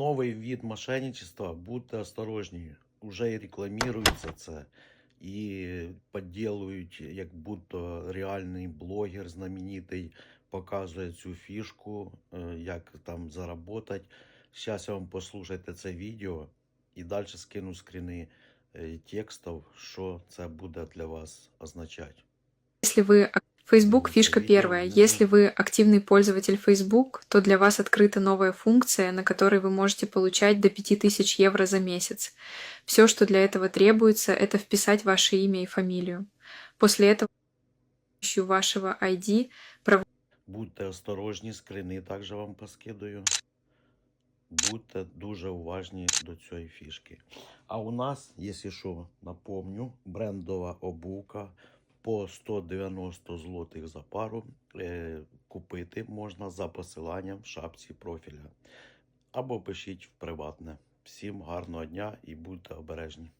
новий від мошенничества, будьте осторожні. Уже і рекламується це, і підділують, як будто реальний блогер знаменитий показує цю фішку, е, як там заработать. Зараз я вам послухайте це відео і далі скину скріни е, текстів, що це буде для вас означати. Вы ак- Facebook Ну, фишка видео первая. не Если вы активный пользователь Facebook, то для вас открыта новая функция, на которой вы можете получать до 5000 евро за месяц. Все, что для этого требуется, это вписать ваше имя и фамилию. После этого с помощью вашего ID Будьте осторожні, скрини також вам поскидаю. Будьте дуже уважні до цієї фішки. А у нас, якщо що, напомню, брендова обувка по 190 злотих за пару. Е, купити можна за посиланням в шапці профіля. Або пишіть в приватне. Всім гарного дня і будьте обережні.